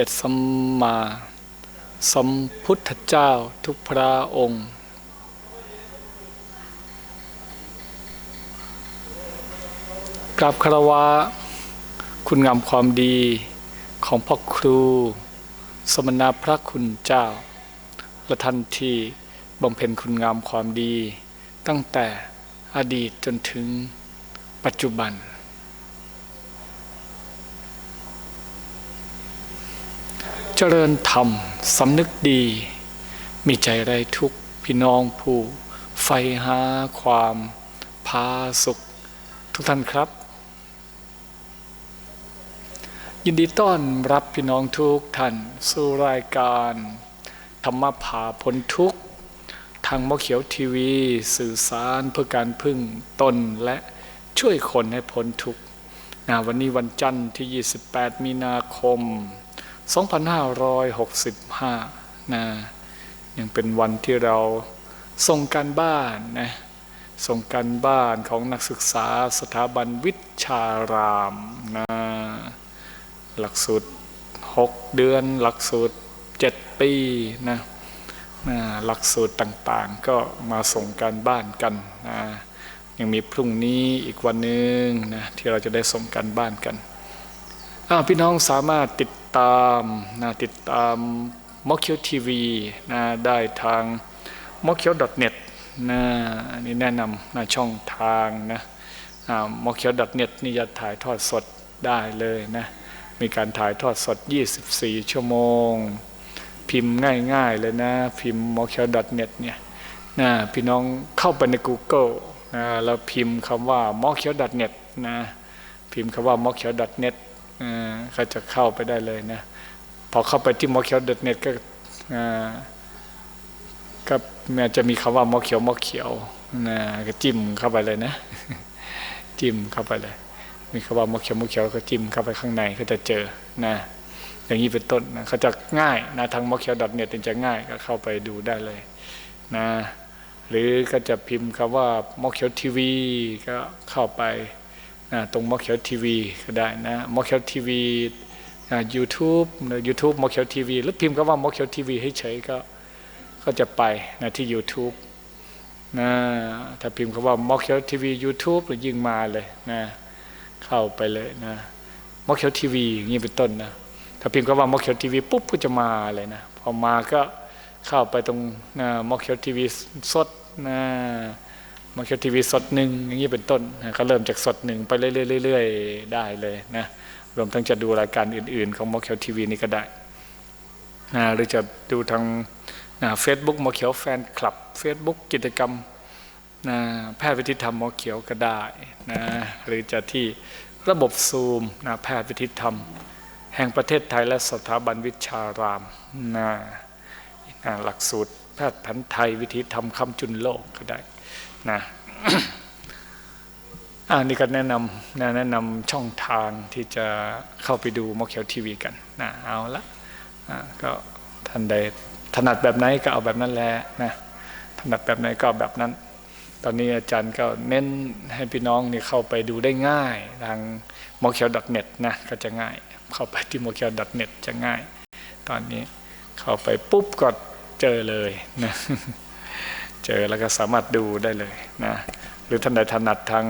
เด็จสัมมาสัมพุทธเจ้าทุกพระองค์ กราบคารวะคุณงามความดีของพ่อครู สมณพระคุณเจ้า และท่านที่บำเพ็ญคุณงามความดี ตั้งแต่อดีตจนถึงปัจจุบัน เจริญธรรมสำนึกดี มีใจไรทุกพี่น้องผู้ใฝ่หาความพาสุข ทุกท่านครับ ยินดีต้อนรับพี่น้องทุกท่านสู่รายการ ธรรมผาพ้นทุกข์ ทางมอเขียวทีวี สื่อสารเพื่อการพึ่งตนและช่วยคนให้พ้นทุกข์นะวันนี้วันจันทร์ที่ 28 มีนาคม 2565นะยังเป็นวันที่เราส่งการบ้านนะส่งการบ้านของนักศึกษาสถาบันวิชารามนะหลักสูตร 6 เดือน หลักสูตร 7 ปีนะนะหลักสูตรต่างๆ ก็มาส่งการบ้านกันนะยังมีพรุ่งนี้อีกวันหนึ่งนะที่เราจะได้ส่งการบ้านกันอ้าพี่น้องสามารถติด ตามนะติดตามมอคเคียวทีวีนะได้ทางมอคเคียว .net นะอันนี้แนะนำนะช่องทางนะมอคเคียว .net นี่จะถ่ายทอดสดได้เลยนะ มีการถ่ายทอดสด 24 ชั่วโมง พิมพ์ง่ายๆเลยนะ พิมพ์มอคเคียว .net เนี่ยนะพี่น้องเข้าไปใน Google นะแล้วพิมพ์คำว่า m o k y o net นะพิมพ์คำว่า m o k y o net ก็จะเข้าไปได้เลยนะ พอเข้าไปที่ m o k y o net ก็ก็มันจะมีคำว่ามอเขียวมอเขียวนะก็จิ้มเข้าไปเลยนะ จิ้มเข้าไปเลย มีคำว่ามอเขียวมอเขียวก็จิ้มเข้าไปข้างในก็จะเจอนะอย่างนี้เป็นต้นนะเขาจะง่ายนะทางมอเขียว .net จะง่ายก็เข้าไปดูได้เลยนะหรือก็จะพิมพ์คำว่ามอเขียวทีวีก็เข้าไป ตรงมอเขียวทีวีก็ได้นะมอเขียวทีวียูทูบยูทูบมอเขียวทีวีหรือพิมพ์คำว่ามอเขียวทีวีให้เฉยก็ก็จะไปนะที่ YouTube นะถ้าพิมพ์คำว่ามอเขียวทีวียูทูบหรือยิงมาเลยนะเข้าไปเลยนะมอเขียวทีวีอย่างนี้เป็นต้นนะถ้าพิมพ์คำว่ามอเขียวทีวีปุ๊บก็จะมาเลยนะพอมาก็เข้าไปตรงนะมอเคียวทีวีสดนะ มอคเคียวทีวีสดหนึ่งอย่างนี้เป็นต้นนะก็เริ่มจากสดหนึ่งไปเรื่อยๆได้เลยนะรวมทั้งจะดูรายการอื่น ๆ ของมอเคียวทีวีนี่ก็ได้นะหรือจะดูทางนะเฟซบุ๊กมอเขียวแฟนคลับ Facebook กิจกรรมนะแพทย์วิธีธรรมมอเขียวก็ได้นะหรือจะที่ระบบซูมนะแพทย์วิธีธรรม แห่งประเทศไทยและสถาบันวิชารามนะหลักสูตรแพทย์แผนไทยวิธีทำคำจุนโลกก็ได้ นะอันนี้ก็แนะนำแนะนำช่องทางที่จะเข้าไปดูมอเขียวทีวีกันนะเอาละก็ท่านใดถนัดแบบไหนก็เอาแบบนั้นแหละนะถนัดแบบไหนก็แบบนั้น ตอนนี้อาจารย์ก็เน้นให้พี่น้องนี่เข้าไปดูได้ง่ายทางมอเขียว .net นะก็จะง่าย เข้าไปที่มอเขียว .net จะง่าย ตอนนี้เข้าไปปุ๊บก็เจอเลยนะ เจอแล้วก็สามารถดูได้เลยนะหรือท่านใดถนัดทาง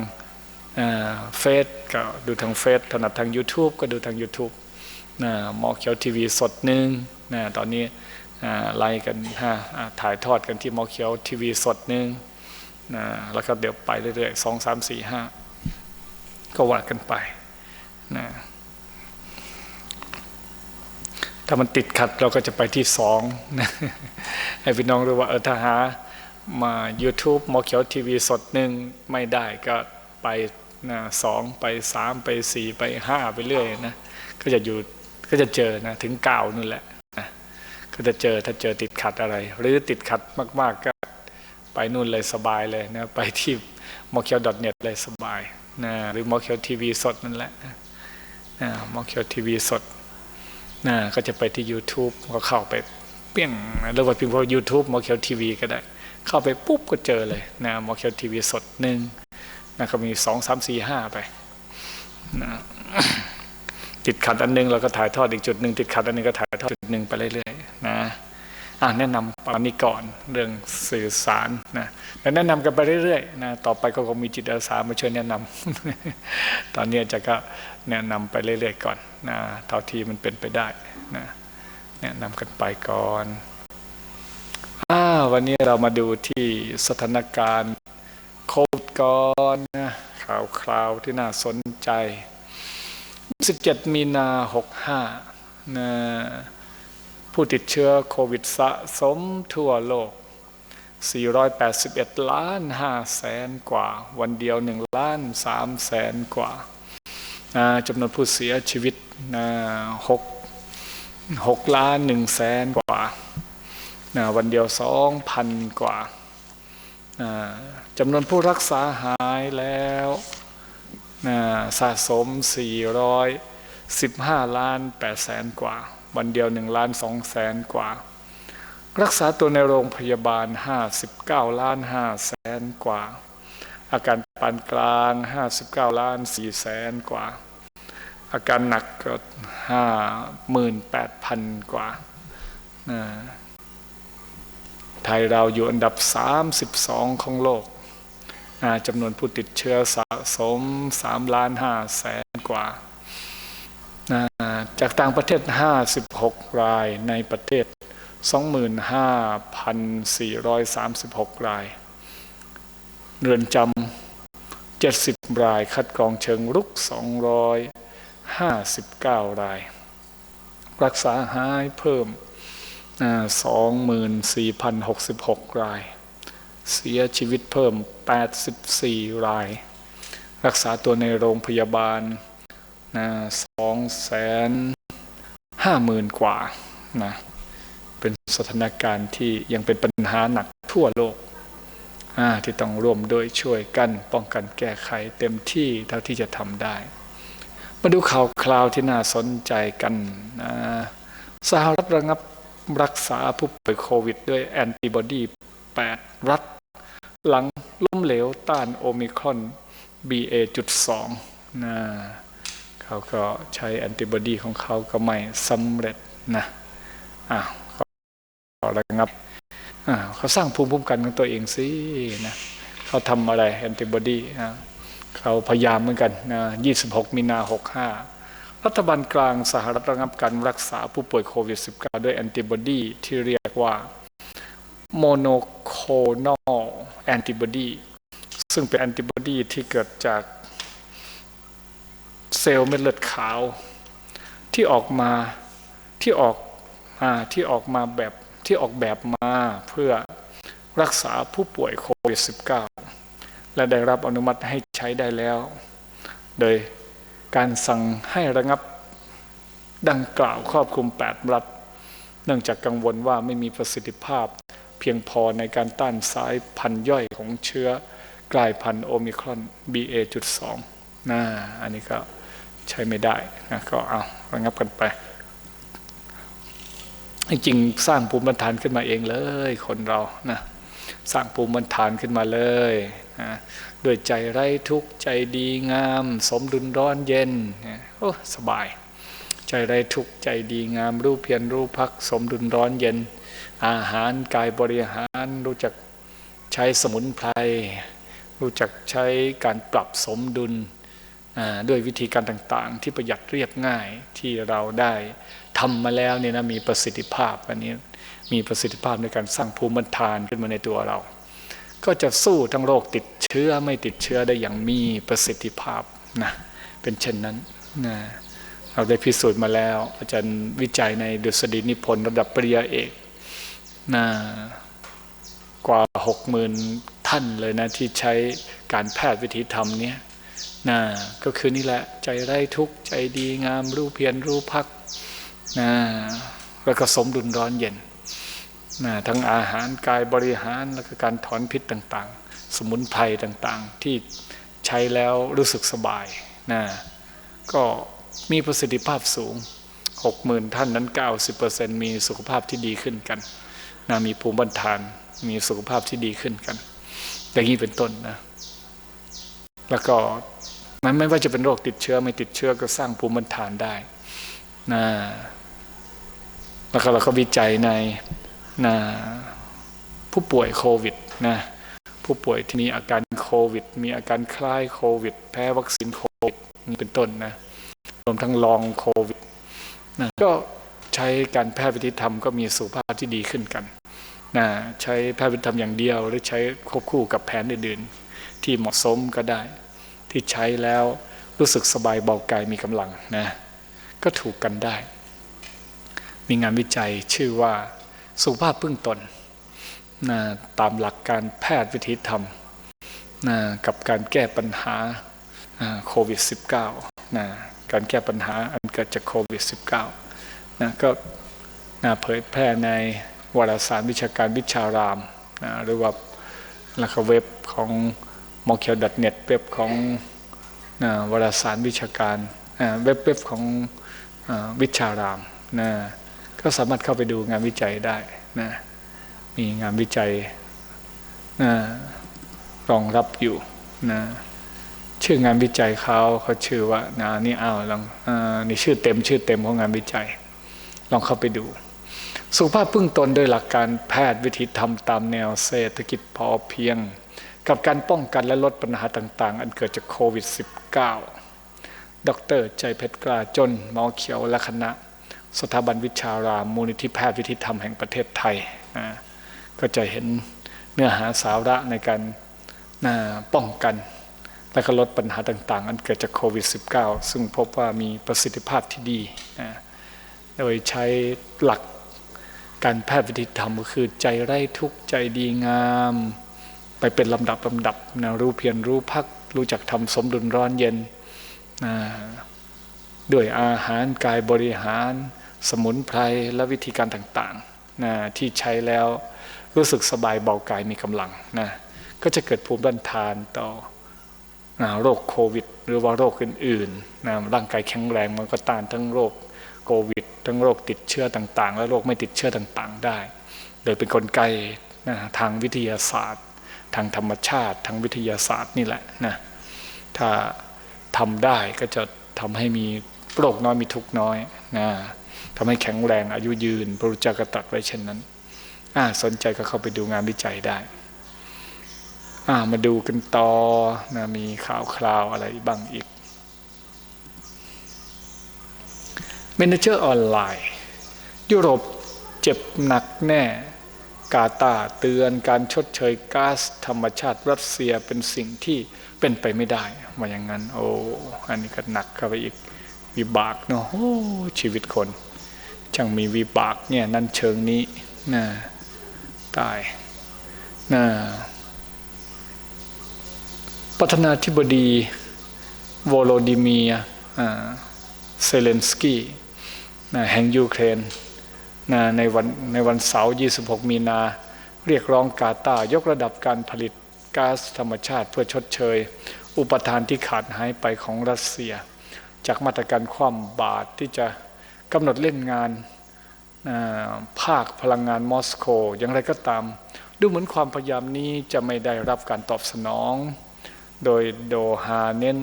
เฟซก็ดูทางเฟซถนัดทาง YouTube ก็ดูทาง YouTube นะมอเขียวทีวีสดหนึ่งนะตอนนี้ไล่กันถ่ายทอดกันที่มอเขียวทีวีสดหนึ่งนะแล้วก็เดี๋ยวไปเรื่อยๆสองสามสี่ห้าก็ว่ากันไปนะถ้ามันติดขัดเราก็จะไปที่สองนะให้พี่น้องรู้ว่าเออถ้าหา มา YouTube มอเขียวทีวีสดหนึ่งไม่ได้ก็ไปนะสองไปสามไปสี่ไปห้าไปเรื่อยนะก็จะอยู่ก็จะเจอนะถึงเก้านั่นแหละนะก็จะเจอถ้าเจอติดขัดอะไร หรือติดขัดมาก ๆ ก็ไปนู่นเลยสบายเลยนะไปที่มอเขียว .net เน็ตเลยสบายนะหรือมอเขียวทีวีสดนั่นแหละนะมอเขียวทีวีสดนะก็จะไปที่ YouTube ก็เข้าไปเปี้ยงหรือว่าพิมพ์ว่า YouTube มอเขียวทีวีก็ได้ เข้าไปปุ๊บก็เจอเลยนะมอเขียวทีวีสดหนึ่งนะก็มีสองสามสี่ห้าไปนะติดขัดอันหนึงเราก็ถ่ายทอดอีกจุดหนึ่งติดขัดอันหนึงก็ถ่ายทอดจุดหนึ่งไปเรื่อยๆนะอะแนะนำตอนนี้ก่อนเรื่องสื่อสารนะแล้วแนะนำกันไปเรื่อยๆนะต่อไปก็คงมีจิตอาสามาช่วยแนะนำตอนนี้จะก็แนะนำไปเรื่อยๆก่อนนะเท่าที่มันเป็นไปได้นะแนะนำกันไปก่อน วันนี้เรามาดูที่สถานการณ์โควิดก่อนนะข่าวคราวที่น่าสนใจ17มีนา 65นะผู้ติดเชื้อโควิดสะสมทั่วโลก 481 ล้าน5แสนกว่า วันเดียว 1 ล้าน3แสนกว่านะจำนวนผู้เสียชีวิตนะ6 6ล้าน1แสนกว่า นะวันเดียว2,000กว่านะจำนวนผู้รักษาหายแล้วนะสะสม 415 ล้าน8แสนกว่า วันเดียว1ล้าน2แสนกว่า รักษาตัวในโรงพยาบาล 59 ล้าน5แสนกว่า อาการปานกลาง 59 ล้าน4แสนกว่า อาการหนักก็ 58,000 กว่านะ ไทยเราอยู่อันดับ 32 ของโลกจำนวนผู้ติดเชื้อสะสม3ล้าน5แสนกว่า จากต่างประเทศ 56 รายในประเทศ 25,436 ราย เรือนจำ 70 ราย คัดกรองเชิงรุก 259 ราย รักษาหายเพิ่ม 24,066 ราย เสียชีวิตเพิ่ม 84 ราย รักษาตัวในโรงพยาบาลสองแสนห้าหมื่นกว่านะเป็นสถานการณ์ที่ยังเป็นปัญหาหนักทั่วโลก ที่ต้องร่วมด้วยช่วยกันป้องกันแก้ไขเต็มที่เท่าที่จะทำได้ มาดูข่าวคราวที่น่าสนใจกันนะสหรัฐระงับ รักษาผู้ป่วยโควิด ด้วยแอนติบอดี 8 รัฐ หลังล้มเหลวต้านโอมิครอน BA.2 นะเขาก็ใช้แอนติบอดีของเขาก็ไม่สำเร็จนะอ้าวเขาระงับอ่าเขาสร้างภูมิคุ้มกันของตัวเองสินะเขาทำอะไรแอนติบอดีนะเขาพยายามเหมือนกันนะ26 มีนา 65 รัฐบาลกลางสหรัฐระงับการรักษาผู้ป่วยโควิด -19 ด้วยแอนติบอดีที่เรียกว่าโมโนโคลนแอนติบอดีซึ่งเป็นแอนติบอดีที่เกิดจากเซลล์เม็ดเลือดขาว ที่ออกมาที่ออกมาที่ออกมาแบบที่ออกแบบมาเพื่อรักษาผู้ป่วยโควิด -19 และได้รับอนุมัติให้ใช้ได้แล้ว โดย การสั่งให้ระงับดังกล่าวครอบคลุม 8 รัฐ เนื่องจากกังวลว่าไม่มีประสิทธิภาพ เพียงพอในการต้านสายพันธุ์ย่อยของเชื้อกลายพันธุ์โอมิครอน BA.2 นะอันนี้ก็ใช้ไม่ได้นะก็เอาระงับกันไปจริงสร้างภูมิบันฐานขึ้นมาเองเลย คนเรานะสร้างภูมิบันฐานขึ้นมาเลยนะ ด้วยใจไร้ทุกข์ใจดีงาม สมดุลร้อนเย็นโอ้สบาย ใจไร้ทุกข์ใจดีงาม รู้เพียรรู้พัก สมดุลร้อนเย็น อาหารกายบริหารรู้จักใช้สมุนไพรรู้จักใช้การปรับสมดุลด้วยวิธีการต่างๆ ที่ประหยัดเรียบง่ายที่เราได้ทำมาแล้วเนี่ยนะมีประสิทธิภาพอันนี้มีประสิทธิภาพในการสร้างภูมิทานขึ้นมาในตัวเรา ก็จะสู้ทั้งโรคติดเชื้อไม่ติดเชื้อได้อย่างมีประสิทธิภาพนะเป็นเช่นนั้นนะเราได้พิสูจน์มาแล้ว อาจารย์วิจัยในดุษฎีนิพนธ์ระดับปริญญาเอกนะกว่าหกหมื่นท่านเลยนะที่ใช้การแพทย์วิธีธรรมเนี้ยนะก็คือนี่แหละใจไร้ทุกข์ใจดีงามรู้เพียรรู้พักนะแล้วก็สมดุลร้อนเย็น นะทั้งอาหารกายบริหารแล้วก็การถอนพิษต่างๆ สมุนไพรต่างๆ ที่ใช้แล้วรู้สึกสบายนะก็มีประสิทธิภาพสูงหกหมื่นท่านนั้น 90%มีสุขภาพที่ดีขึ้นกันนะมีภูมิบันทานมีสุขภาพที่ดีขึ้นกัน อย่างนี้เป็นต้นนะ แล้วก็มันไม่ว่าจะเป็นโรคติดเชื้อไม่ติดเชื้อก็สร้างภูมิต้านทานได้นะแล้วก็เราก็วิจัยใน นะผู้ป่วยโควิดนะผู้ป่วยที่มีอาการโควิด มีอาการคล้ายโควิด แพ้วัคซีนโควิดนี่เป็นต้นนะรวมทั้งลองโควิดนะก็ใช้การแพทย์วิธีธรรมก็มีสุขภาพที่ดีขึ้นกันนะใช้แพทย์วิธีธรรมอย่างเดียว หรือใช้ควบคู่กับแผนอื่นๆ ที่เหมาะสมก็ได้ ที่ใช้แล้วรู้สึกสบายเบากายมีกำลังนะก็ถูกกันได้ มีงานวิจัยชื่อว่า สุขภาพพึ่งตนนะตามหลักการแพทย์วิธีธรรมนะกับการแก้ปัญหาโควิด -19 นะการแก้ปัญหาอันเกิดจากโควิด -19 นะก็นะเผยแพร่ในวารสารวิชาการวิชารามนะหรือว่าแล้วก็เว็บของมอเคียวดัตเน็ตเว็บของนะวารสารวิชาการเว็บเว็บของวิชารามนะ ก็สามารถเข้าไปดูงานวิจัยได้นะมีงานวิจัยนะรองรับอยู่นะชื่องานวิจัยเขาเขาชื่อว่านะนี่อ้าวลองอนี่ชื่อเต็มชื่อเต็มของงานวิจัย ลองเข้าไปดู สุขภาพพึ่งตนโดยหลักการแพทย์วิธีทำตามแนวเศรษฐกิจพอเพียง กับการป้องกันและลดปัญหาต่าง ๆ อันเกิดจากโควิด -19 ดรใจเพชรกล้าจนหมอเขียวและคณะ สถาบันวิชารามมูลนิธิแพทย์วิธีธรรมแห่งประเทศไทยนะก็จะเห็นเนื้อหาสาระในการป้องกัน และก็ลดปัญหาต่าง ๆ อันเกิดจากโควิด -19 ซึ่งพบว่ามีประสิทธิภาพที่ดีนะโดยใช้หลักการแพทย์วิธีธรรมก็คือใจไร้ทุกข์ใจดีงาม ไปเป็นลำดับลำดับนะรู้เพียรรู้พักรู้จักทำสมดุลร้อนเย็นนะด้วยอาหารกายบริหาร สมุนไพรและวิธีการต่างๆนะที่ใช้แล้วรู้สึกสบายเบากายมีกำลังนะก็จะเกิดภูมิต้านทานต่อโรคโควิด หรือว่าโรคอื่นๆนะร่างกายแข็งแรงมันก็ต้านทั้งโรคโควิด ทั้งโรคติดเชื้อต่างๆ และโรคไม่ติดเชื้อต่างๆ ได้ โดยเป็นนกลไกนะทางวิทยาศาสตร์ ทางธรรมชาติ ทางวิทยาศาสตร์นี่แหละนะถ้าทำได้ก็จะทำให้มีโรคน้อยมีทุกน้อยนะ ทำให้แข็งแรงอายุยืน พระพุจ้าก็ตรัสไว้เช่นนั้นสนใจก็เข้าไปดูงานวิจัยได้มาดูกันต่อนะมีข่าวคราวอะไรบ้างอีก เมนเจอร์ออนไลน์ ยุโรปเจ็บหนักแน่ กาตาเตือนการชดเชยก๊าซธรรมชาติรัสเซียเป็นสิ่งที่เป็นไปไม่ได้มาอย่างนั้น โอ้ อันนี้ก็หนักเข้าไปอีก วิบากเนาะโอ้ชีวิตคน ช่างมีวิบากเนี่ยนั่นเชิงนี้นะตายนะประธานาธิบดีโวโลดิเมียเซเลนสกี้แห่งยูเครนในวันในวันเสาร์ 26 มีนา เรียกร้องกาตายกระดับการผลิตก๊าซธรรมชาติเพื่อชดเชย อุปทานที่ขาดหายไปของรัสเซีย จากมาตรการคว่ำบาตรที่จะ กำหนดเล่นงานภาคพลังงานมอสโกอย่างไรก็ตาม ดูเหมือนความพยายามนี้จะไม่ได้รับการตอบสนอง โดยโดฮาเน้น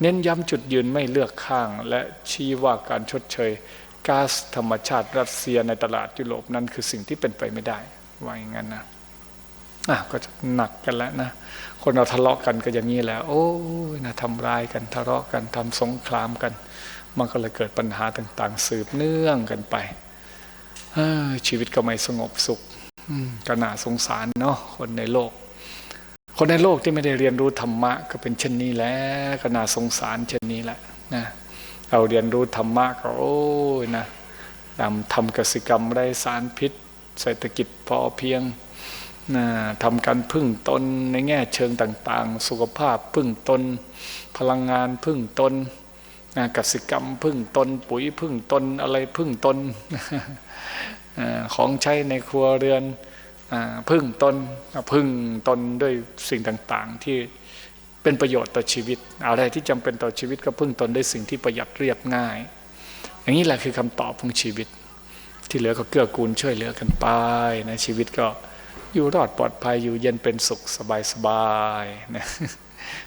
เน้นย้ำจุดยืนไม่เลือกข้าง และชี้ว่าการชดเชยก๊าซธรรมชาติรัสเซียในตลาดยุโรปนั้นคือสิ่งที่เป็นไปไม่ได้ว่าอย่างนั้นนะอะก็จะหนักกันแล้วนะ คนเราทะเลาะกันก็อย่างนี้แหละโอ้ยนะทำร้ายกันทะเลาะกันทำสงครามกัน มันก็เลยเกิดปัญหาต่างๆ สืบเนื่องกันไปชีวิตก็ไม่สงบสุขก็น่าสงสารเนาะคนในโลก คนในโลกที่ไม่ได้เรียนรู้ธรรมะ ก็เป็นเช่นนี้แหละก็น่าสงสารเช่นนี้แหละนะเราเรียนรู้ธรรมะก็โอ้ยนะทำทำกสิกรรมไร้สารพิษ เศรษฐกิจพอเพียงนะทำการพึ่งตนในแง่เชิงต่าง ๆ สุขภาพพึ่งตน พลังงานพึ่งตน กสิกรรมพึ่งตนปุ๋ยพึ่งตนอะไรพึ่งตนของใช้ในครัวเรือนพึ่งตนพึ่งตนด้วยสิ่งต่างๆ ที่เป็นประโยชน์ต่อชีวิต อะไรที่จำเป็นต่อชีวิตก็พึ่งตนด้วยสิ่งที่ประหยัดเรียบง่าย อย่างนี้แหละคือคำตอบของชีวิต ที่เหลือก็เกื้อกูลช่วยเหลือกันไปนะชีวิตก็อยู่รอดปลอดภัยอยู่เย็นเป็นสุขสบายสบายนะ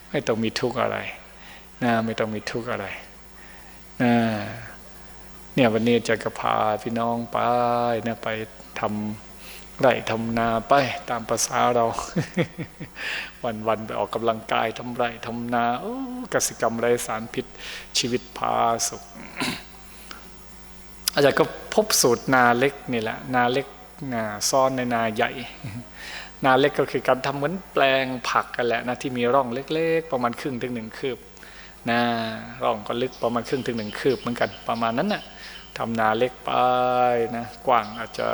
ไม่ต้องมีทุกข์อะไรนะไม่ต้องมีทุกข์อะไร เนี่ยวันนี้อาจะกระพาพี่น้องไปนะไปทำไร่ทำนาไปตามภาษาเรา วันวันไปออกกำลังกายทำไร่ทำนาโอ้กสิกรรมไรสารพิษชีวิตพาสุข อาจารย์ก็พบสูตรนาเล็กนี่แหละ นาเล็กนาซ่อนในนาใหญ่นาเล็กก็คือการทำเหมือนแปลงผักกันแหละนะที่มีร่องเล็ก ๆ ประมาณครึ่งถึงหนึ่งคืบ นะร่องก็ลึกประมาณครึ่งถึงหนึ่งคืบเหมือนกันประมาณนั้นนะ่ะทำนาเล็กไปนะกว้างอาจจะ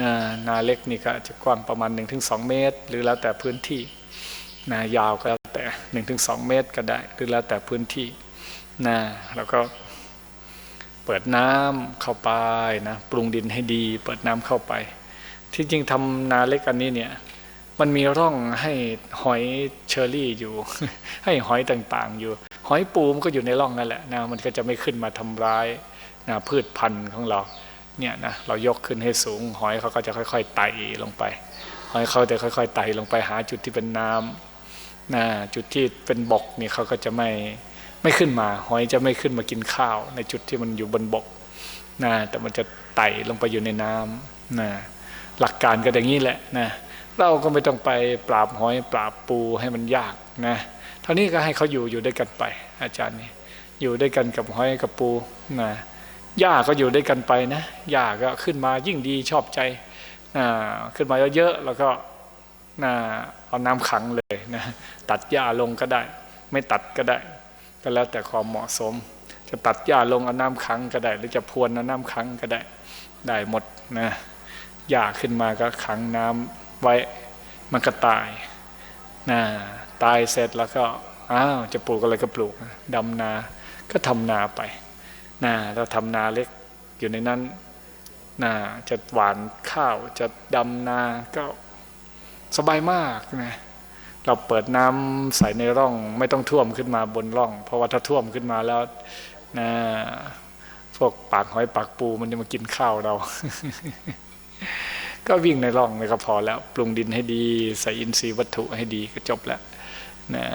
นานาเล็กนี่ก็อาจจะกว้างประมาณ 1-2 เมตร หรือแล้วแต่พื้นที่นายาวก็แล้วแต่1-2 เมตรก็ได้ หรือแล้วแต่พื้นที่นะแล้วก็เปิดน้ำเข้าไปนะปรุงดินให้ดี เปิดน้ำเข้าไป ที่จริงทำนาเล็กอันนี้เนี่ย มันมีร่องให้หอยเชอรี่อยู่ ให้หอยต่างๆอยู่ หอยปูมันก็อยู่ในร่องนั่นแหละนะมันก็จะไม่ขึ้นมาทำร้ายนะพืชพันธุ์ของเราเนี่ยนะเรายกขึ้นให้สูง หอยเขาก็จะค่อยๆไต่ลงไป หอยเขาจะค่อยๆไต่ลงไปหาจุดที่เป็นน้ำนะจุดที่เป็นบกนี่เขาก็จะไม่ไม่ขึ้นมา หอยจะไม่ขึ้นมากินข้าว ในจุดที่มันอยู่บนบกนะแต่มันจะไต่ลงไปอยู่ในน้ำนะหลักการก็อย่างนี้แหละนะ เราก็ไม่ต้องไปปราบหอยปราบปูให้มันยากนะเท่านี้ก็ให้เขาอยู่อยู่ด้วยกันไป อาจารย์นี่อยู่ด้วยกันกับหอยกับปูนะหญ้าก็อยู่ด้วยกันไปนะหญ้าก็ขึ้นมายิ่งดีชอบใจนะขึ้นมาเยอะๆแล้วก็นะเอาน้ำขังเลยนะตัดหญ้าลงก็ได้ ไม่ตัดก็ได้ ก็แล้วแต่ความเหมาะสม จะตัดหญ้าลงเอาน้ำขังก็ได้ หรือจะพรวนเอาน้ำขังก็ได้ได้หมดนะหญ้าขึ้นมาก็ขังน้ำ ไว้มันก็ตายนะตายเสร็จแล้วก็อ้าวจะปลูกอะไรก็ปลูกดำนา ก็ทำนาไปนะเราทำนาเล็กอยู่ในนั้นนะจะหวานข้าวจะดำนาก็สบายมากนะเราเปิดน้ำใส่ในร่อง ไม่ต้องท่วมขึ้นมาบนร่อง เพราะว่าถ้าท่วมขึ้นมาแล้วนะพวกปากหอยปากปูมันจะมากินข้าวเรา ก็วิ่งในร่องนี่ก็พอแล้ว ปรุงดินให้ดีใส่อินทรีย์วัตถุให้ดีก็จบแล้วนะ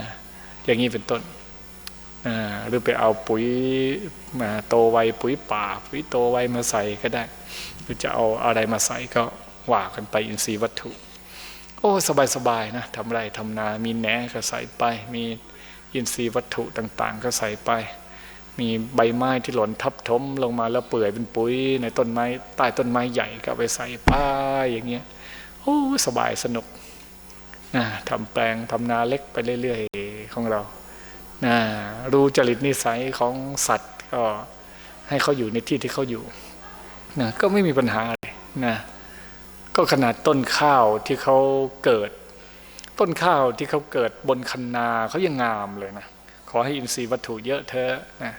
อย่างนี้เป็นต้นนะหรือไปเอาปุ๋ยมาโตไวปุ๋ยป่าปุ๋ยโตไวมาใส่ก็ได้ หรือจะเอาอะไรมาใส่ก็ว่ากันไปอินทรีย์วัตถุ โอ้สบายสบายๆนะทำไรทำนา มีแหนก็ใส่ไป มีอินทรีย์วัตถุต่าง ๆ ก็ใส่ไป มีใบไม้ที่หล่นทับถมลงมาแล้วเปื่อยเป็นปุ๋ยในต้นไม้ใต้ต้นไม้ใหญ่ก็ไปใส่ป้ายอย่างเงี้ยโอ้สบายสนุกนะทำแปลงทำนาเล็กไปเรื่อยๆของเรานะรู้จริตนิสัยของสัตว์ก็ให้เขาอยู่ในที่ที่เขาอยู่นะก็ไม่มีปัญหาอะไรนะก็ขนาดต้นข้าวที่เขาเกิด ต้นข้าวที่เขาเกิดบนคันนาเขายังงามเลยนะขอให้อินทรีย์วัตถุเยอะเธอนะ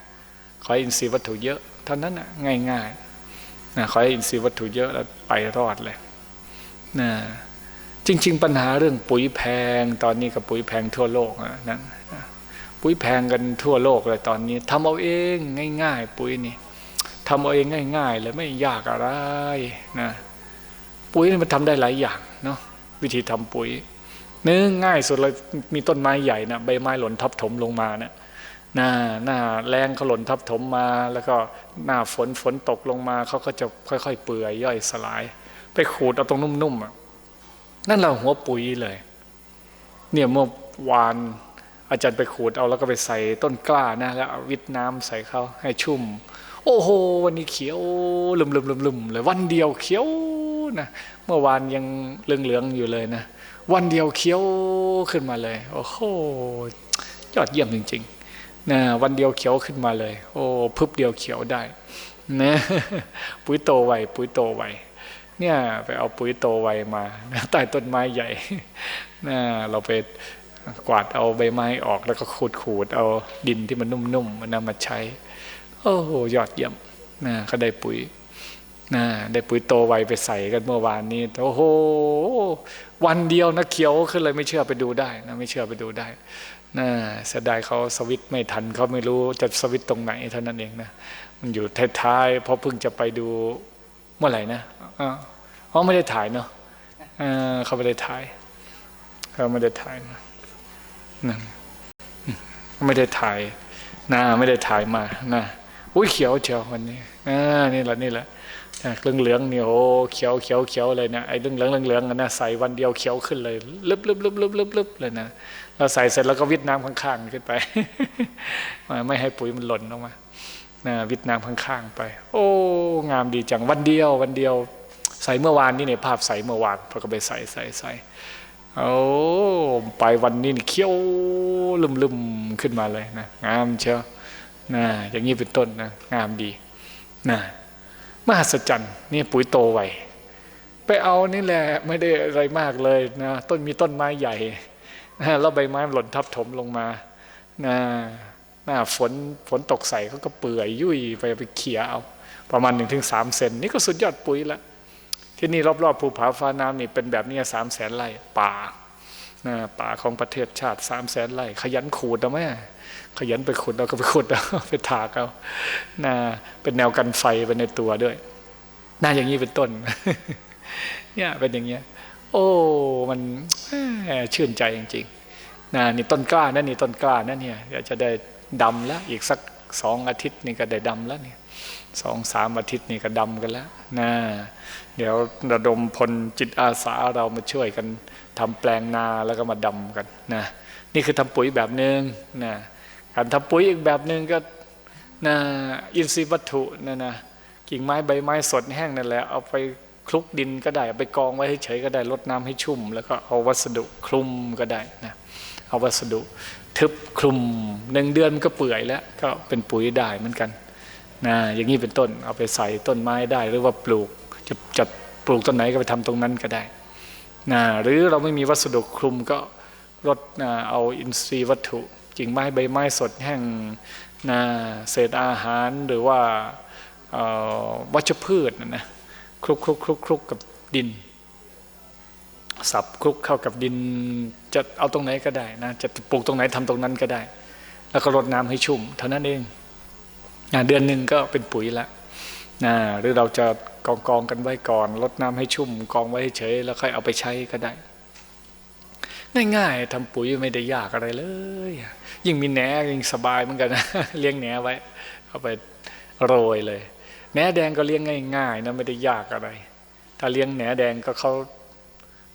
ขอให้อินทรีย์วัตถุเยอะเท่านั้นนะง่ายๆนะขอให้อินทรีย์วัตถุเยอะแล้วไปรอดเลยนะจริง ๆ ปัญหาเรื่องปุ๋ยแพงตอนนี้กับปุ๋ยแพงทั่วโลกนะนั่นปุ๋ยแพงกันทั่วโลกเลยตอนนี้ทำเอาเองง่าย ๆ ปุ๋ยนี่ทำเอาเองง่าย ๆ เลยไม่ยากอะไรนะปุ๋ยนี่มันทำได้หลายอย่างเนาะวิธีทำปุ๋ยเนื้อง่ายสุดเลยมีต้นไม้ใหญ่นะใบไม้หล่นทับถมลงมานะ หน้าหน้าแรงเขาหล่นทับถมมา แล้วก็หน้าฝนฝนตกลงมาเขาก็จะค่อย ๆ เปื่อยย่อยสลาย ไปขูดเอาตรงนุ่มๆอะนั่นเราหัวปุ๋ยเลย เนี่ยเมื่อวานอาจารย์ไปขูดเอาแล้วก็ไปใส่ต้นกล้านะแล้วเอาวิทน้ำใส่เขาให้ชุ่ม โอ้โห วันนี้เขียวลืมลืมลืมลืมเลยวันเดียวเขียวนะเมื่อวานยังเหลืองเหลืองๆอยู่เลยนะ วันเดียวเขียวขึ้นมาเลย โอ้โหยอดเยี่ยมจริง ๆ นะวันเดียวเขียวขึ้นมาเลย โอ้พึบเดียวเขียวได้นะปุ๋ยโตไวปุ๋ยโตไวเนี่ยไปเอาปุ๋ยโตไวมาใต้ต้นไม้ใหญ่นะเราไปกวาดเอาใบไม้ออกแล้วก็ขูดขูดเอาดินที่มันนุ่มๆมันนำมาใช้ โอ้โหยอดเยี่ยมนะก็ได้ปุ๋ยนะได้ปุ๋ยโตไวไปใส่กันเมื่อวานนี้โอ้โหวันเดียวนะเขียวขึ้นเลยไม่เชื่อไปดูได้นะไม่เชื่อไปดูได้ นะเสียดายเขาสวิตช์ไม่ทันเขาไม่รู้จะสวิตช์ตรงไหนเท่านั้นเองนะมันอยู่ท้ายๆเพราะเพิ่งจะไปดูเมื่อไหร่นะอ๋ออ๋อไม่ได้ถ่ายเนาะเออเขาไม่ได้ถ่ายเขาไม่ได้ถ่ายนะนั่นไม่ได้ถ่ายนะไม่ได้ถ่ายมานะอุ้ยเขียวเชียววันนี้อ่านี่แหละนี่แหละ เหลืองเหลืองเนี่ยโอ้เขียวเขียวเขียวเลยนะไอ้เหลืองเหลืองเหลืองนะใส่วันเดียวเขียวขึ้นเลยลึบลึบลึบลึบลึบลึบเลยนะเราใส่เสร็จแล้วก็วิดน้ำข้างๆขึ้นไป ไม่ให้ปุ๋ยมันหล่นออกมานะวิดน้ำข้างๆไป โอ้งามดีจังวันเดียว วันเดียว ใส่เมื่อวานนี่เนี่ยภาพใส่เมื่อวานพอก็ไปใส่ใส่ใส่โอ้ไปวันนี้นี่เขียวลืมลืมๆขึ้นมาเลยนะงามเชียวนะอย่างนี้เป็นต้นนะงามดีนะ มหัศจรรย์นี่ปุ๋ยโตไวไปเอานี่แหละไม่ได้อะไรมากเลยนะต้นมีต้นไม้ใหญ่นะแล้วใบไม้หล่นทับถมลงมานะหน้าฝนฝนตกใส่เขาก็เปื่อยยุ่ยไปไปเขี่ยเอาประมาณหนึ่งถึงสามเซนนี่ก็สุดยอดปุ๋ยละที่นี่รอบๆภูผาฟ้าน้ำนี่เป็นแบบนี้สามแสนไร่ป่าป่าของประเทศชาติสามแสนไร่ขยันขูดเอาไหม ขยันไปขุดเราก็ไปขุดเอาไปถากเอานะเป็นแนวกันไฟไปในตัวด้วยน่าอย่างนี้เป็นต้น เนี่ยเป็นอย่างเงี้ย โอ้มันชื่นใจจริงๆนะนี่ต้นกล้านั่นนี่ต้นกล้านั่เนี่ยเดี๋ยวจะได้ดำแล้ว อีกสักสองอาทิตย์นี่ก็ได้ดำแล้วเนี่ยสองสามอาทิตย์นี่ก็ดำกันแล้วนะเดี๋ยวระดมพลจิตอาสาเรามาช่วยกันทำแปลงนาแล้วก็มาดำกันนะนี่คือทำปุ๋ยแบบหนึ่งนะ การทำปุ๋ยอีกแบบหนึ่งก็นะอินทรีย์วัตถุนะนะกิ่งไม้ใบไม้สดแห้งนั่นแหละเอาไปคลุกดินก็ได้เอาไปกองไว้เฉยก็ได้ลดน้ำให้ชุ่ม แล้วก็เอาวัสดุคลุมก็ได้นะเอาวัสดุทึบคลุมหนึ่งเดือนมันก็เปื่อยแล้วก็เป็นปุ๋ยได้เหมือนกันนะอย่างนี้เป็นต้นเอาไปใส่ต้นไม้ได้หรือว่าปลูกจะจะปลูกต้นไหนก็ไปทำตรงนั้นก็ได้นะหรือเราไม่มีวัสดุคลุมก็ลดนะเอาอินทรีย์วัตถุ กิ่งไม้ใบไม้สดแห้งนะเศษอาหารหรือว่าวัชพืชนะนะคลุกคลุกคลุกคลุกกับดิน สับคลุกเข้ากับดิน จะเอาตรงไหนก็ได้นะจะปลูกตรงไหนทำตรงนั้นก็ได้ แล้วก็รดน้ำให้ชุ่ม เท่านั้นเองนะเดือนหนึ่งก็เป็นปุ๋ยละนะหรือเราจะกองกองกันไว้ก่อนลดน้ำให้ชุ่ม กองไว้เฉยแล้วค่อยเอาไปใช้ก็ได้ ง่ายๆทำปุ๋ยไม่ได้ยากอะไรเลย ยิ่งมีแหนยิ่งสบายเหมือนกันนะเลี้ยงแหนไว้ เอาไปโรยเลยแหนแดงก็เลี้ยงง่ายๆนะไม่ได้ยากอะไร ถ้าเลี้ยงแหนแดงก็เขา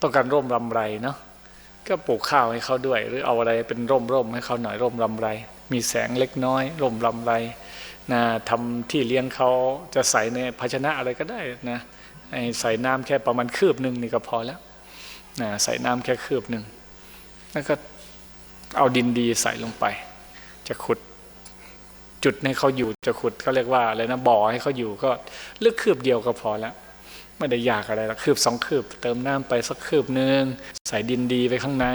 ต้องการร่มรำไรเนาะก็ปลูกข้าวให้เขาด้วย หรือเอาอะไรเป็นร่มร่มให้เขาหน่อยร่มรำไร มีแสงเล็กน้อย ร่มรำไรนะทำที่เลี้ยงเขาจะใส่ในภาชนะอะไรก็ได้นะใส่น้ำแค่ประมาณคืบหนึ่งนี่ก็พอแล้วนะใส่น้ำแค่คืบหนึ่ง เอาดินดีใส่ลงไป จะขุดจุดให้เขาอยู่จะขุดเขาเรียกว่าอะไรนะบ่อให้เขาอยู่ก็เลึกคืบเดียวก็พอแล้วไม่ได้ยากอะไรละคืบสองคืบ เติมน้ำไปสักคืบหนึ่งใส่ดินดีไปข้างใน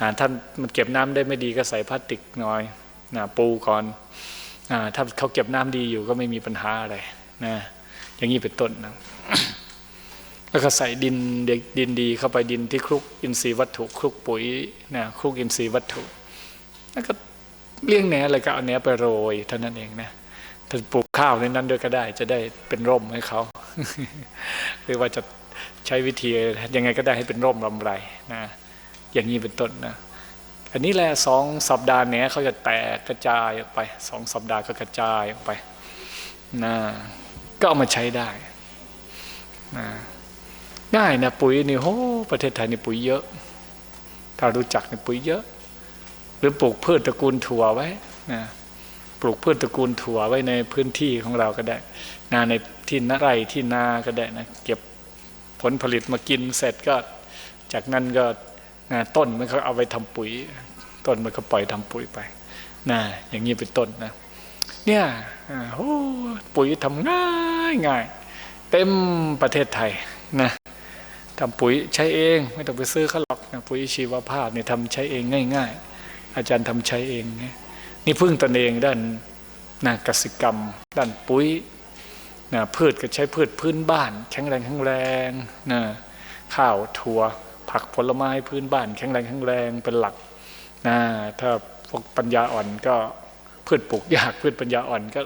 อ่าท่านมันเก็บน้ำได้ไม่ดีก็ใส่พลาสติกหน่อยนะปูก่อนอถ้าเขาเก็บน้ำดีอยู่ก็ไม่มีปัญหาอะไรนะอย่างนี้เป็นต้นนะ แล้วก็ใส่ดินดินดีเข้าไปดินที่คลุกอินทรีย์วัตถุคลุกปุ๋ยนะคลุกอินทรีย์วัตถุ แล้วก็เลี้ยงแหนอะไรก็เอาแหนไปโรยเท่านั้นเองนะถ้าปลูกข้าวในนั้นด้วยก็ได้ จะได้เป็นร่มให้เขาหรือว่าจะใช้วิธียังไงก็ได้ให้เป็นร่มลำไรนะอย่างนี้เป็นต้นนะอันนี้แหละสองสัปดาห์เนี้ยเขาจะแตกกระจายออกไปสองสัปดาห์ก็กระจายออกไปนะก็เอามาใช้ได้นะ ง่ายนะปุ๋ยนี่โหประเทศไทยนี่ปุ๋ยเยอะ ถ้ารู้จักนี่ปุ๋ยเยอะ หรือปลูกพืชตระกูลถั่วไว้นะปลูกพืชตระกูลถั่วไว้ในพื้นที่ของเราก็ได้นาในที่นาไร่ที่นาก็ได้นะเก็บผลผลิตมากินเสร็จก็ จากนั้นก็นะต้นมันก็เอาไปทำปุ๋ย ต้นมันก็ปล่อยทำปุ๋ยไปนะอย่างนี้เป็นต้นนะเนี่ยโอ้ปุ๋ยทำง่ายง่าย เต็มประเทศไทยนะ ทำปุ๋ยใช้เอง ไม่ต้องไปซื้อเขาหรอกปุ๋ยชีวภาพเนี่ยทำใช้เองง่าย ๆ อาจารย์ทำใช้เองนะนี่พึ่งตนเองด้านนะกสิกรรม ด้านปุ๋ยนะพืชก็ใช้พืชพื้นบ้าน แข็งแรงแข็งแรงนะข้าวถั่วผักผลไม้พื้นบ้าน แข็งแรงแข็งแรงเป็นหลักนะถ้าพวกปัญญาอ่อนก็พืชปลูกยากพืชปัญญาอ่อนก็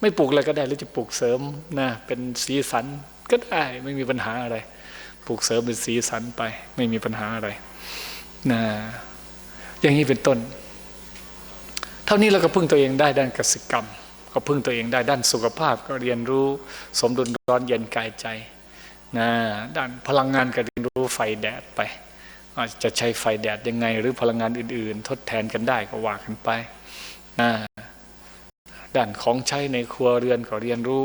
ไม่ปลูกอะไรก็ได้หรือจะปลูกเสริมนะเป็นสีสันก็ได้ไม่มีปัญหาอะไร ปลูกเสริมเป็นสีสันไป ไม่มีปัญหาอะไรนะอย่างนี้เป็นต้น เท่านี้เราก็พึ่งตัวเองได้ด้านกสิกรรม ก็พึ่งตัวเองได้ด้านสุขภาพ ก็เรียนรู้สมดุลร้อนเย็นกายใจนะด้านพลังงานก็เรียนรู้ไฟแดดไปว่าจะใช้ไฟแดดยังไง หรือพลังงานอื่น ๆ ทดแทนกันได้ก็ว่ากันไปนะด้านของใช้ในครัวเรือนก็เรียนรู้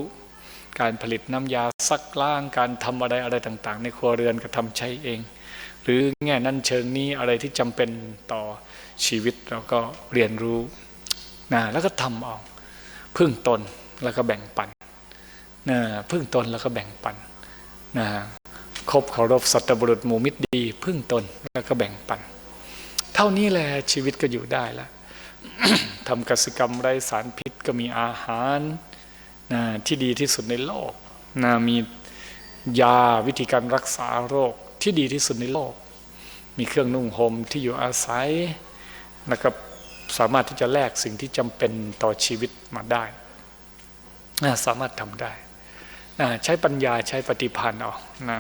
การผลิตน้ำยาซักล้างการทำอะไรอะไรต่างๆ ในครัวเรือนก็ทำใช้เอง หรือแง่นั้นเชิงนี้อะไรที่จำเป็นต่อชีวิตเราก็เรียนรู้นะแล้วก็ทำเอาพึ่งตนแล้วก็แบ่งปันนะพึ่งตนแล้วก็แบ่งปันนะคบเคารพสัตบุรุษหมู่มิตรดี พึ่งตนแล้วก็แบ่งปัน เท่านี้แหละชีวิตก็อยู่ได้แล้วทำกสิกรรมไร้สารพิษก็มีอาหาร นะที่ดีที่สุดในโลกนะมียาวิธีการรักษาโรคที่ดีที่สุดในโลก มีเครื่องนุ่งห่มที่อยู่อาศัยนะครับสามารถที่จะแลกสิ่งที่จำเป็นต่อชีวิตมาได้นะสามารถทำได้นะใช้ปัญญาใช้ปฏิภาณเอานะ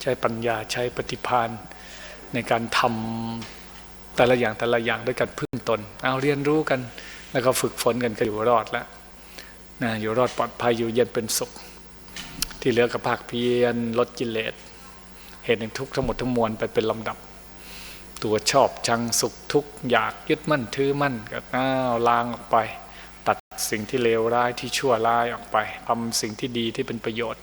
ใช้ปัญญาใช้ปฏิภาณในการทำแต่ละอย่างแต่ละอย่างด้วยการพึ่งตน เอาเรียนรู้กันแล้วก็ฝึกฝนกันก็อยู่รอดแล้ว นะอยู่รอดปลอดภัยอยู่เย็นเป็นสุข ที่เหลือกับภาคเพียรลดกิเลสเหตุแห่งทุกข์ทั้งหมดทั้งมวลไปเป็นลำดับ ตัวชอบชังสุขทุกข์อยากยึดมั่นถือมั่นก็อ้าวล้างออกไป ตัดสิ่งที่เลวร้ายที่ชั่วร้ายออกไปทำสิ่งที่ดีที่เป็นประโยชน์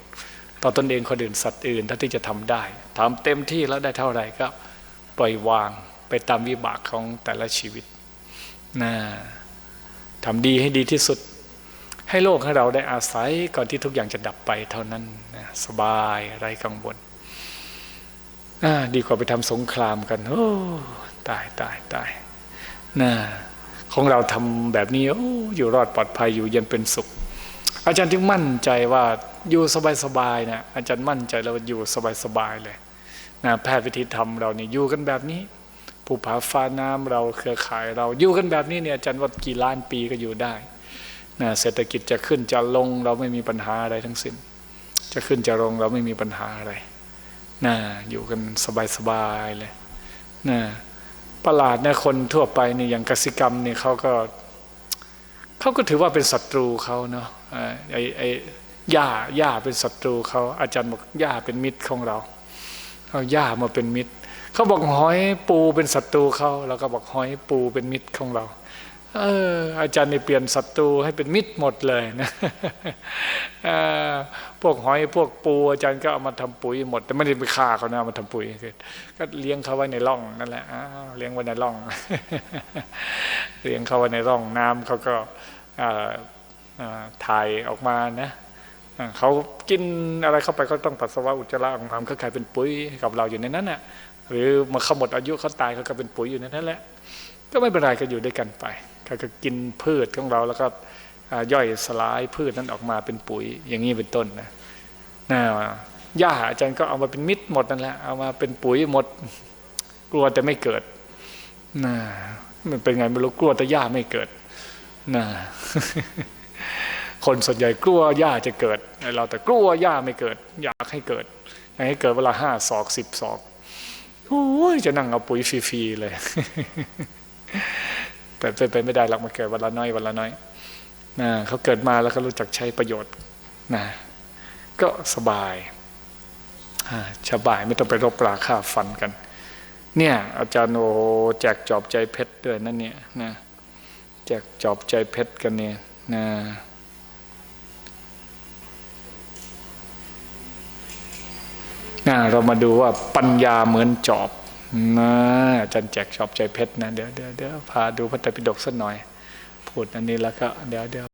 ต่อตนเองคนอื่นสัตว์อื่นถ้าที่จะทำได้ทำเต็มที่แล้วได้เท่าไหร่ก็ปล่อยวางไปตามวิบากของแต่ละชีวิตนะทำดีให้ดีที่สุด ให้โลกให้เราได้อาศัยก่อนที่ทุกอย่างจะดับไปเท่านั้นนะสบายไร้กังวลอ่าดีกว่าไปทำสงครามกันโอ้ตายตายตายน่าของเราทำแบบนี้โอ้อยู่รอดปลอดภัยอยู่เย็นเป็นสุข อาจารย์จึงมั่นใจว่าอยู่สบายๆนะอาจารย์มั่นใจแล้วว่าอยู่สบายๆเลยนะแพทย์วิธีธรรมเราเนี่ยอยู่กันแบบนี้ภูผาฟ้าน้ำเราเครือข่ายเราอยู่กันแบบนี้เนี่ยอาจารย์ว่ากี่ล้านปีก็อยู่ได้ นะเศรษฐกิจจะขึ้นจะลงเราไม่มีปัญหาอะไรทั้งสิ้น จะขึ้นจะลงเราไม่มีปัญหาอะไรน่าอยู่กันสบายๆเลยน่าประหลาดนะคนทั่วไปเนี่ยอย่างกสิกรรมเนี่ยเขาก็เขาก็ถือว่าเป็นศัตรูเขาเนาะไอ้ไอ้ญาหญ้าเป็นศัตรูเขาอาจารย์บอกหญ้าเป็นมิตรของเราเอาหญ้ามาเป็นมิตรเขาบอกหอยปูเป็นศัตรูเขาเราก็บอกหอยปูเป็นมิตรของเรา เอออาจารย์นี่เปลี่ยนศัตรูให้เป็นมิตรหมดเลยนะพวกหอยพวกปูอาจารย์ก็เอามาทำปุ๋ยหมด แต่ไม่ได้ไปฆ่าเขานะเอามาทำปุ๋ยก็เลี้ยงเขาไว้ในร่องนั่นแหละเลี้ยงไว้ในร่อง เลี้ยงเขาไว้ในร่องน้ำเขาก็ถ่ายออกมานะเขากินอะไรเข้าไปเขาต้องปัสสาวะอุจจาระของความเขากลายเป็นปุ๋ยกับเราอยู่ในนั้นน่ะหรือมาเขาหมดอายุเขาตายเขาก็เป็นปุ๋ยอยู่ในนั้นแหละก็ไม่เป็นไรก็อยู่ด้วยกันไป เขาก็กินพืชของเราแล้วก็ย่อยสลายพืชนั้นออกมาเป็นปุ๋ย อย่างนี้เป็นต้นนะนะหญ้าอาจารย์ก็เอามาเป็นมิตรหมดนั่นแหละเอามาเป็นปุ๋ยหมดกลัวแต่ไม่เกิดนะมันเป็นไงไม่รู้กลัวแต่หญ้าไม่เกิดนะคนส่วนใหญ่กลัวหญ้าจะเกิด เราแต่กลัวหญ้าไม่เกิด อยากให้เกิดอยากให้เกิดเวลาห้าศอกสิบศอกโอ้ยจะนั่งเอาปุ๋ยฟรีๆเลย แต่เป็นไปไม่ได้หรอกมาเกิดวันละน้อยวันละน้อยนะเขาเกิดมาแล้วก็รู้จักใช้ประโยชน์นะก็สบายสบายไม่ต้องไปรบราค่าฟันกัน เนี่ย อาจารย์โอแจกจอบใจเพชรด้วยนั่นเนี่ยนะแจกจอบใจเพชรกันเนี่ยนะนะเรามาดูว่าปัญญาเหมือนจอบ นะอาจารย์แจกชอบใจเพชรนะ เดี๋ยวเดี๋ยวเดี๋ยวพาดูพระไตรปิฎกสักหน่อย พูดอันนี้แล้วก็เดี๋ยวเดี๋ยว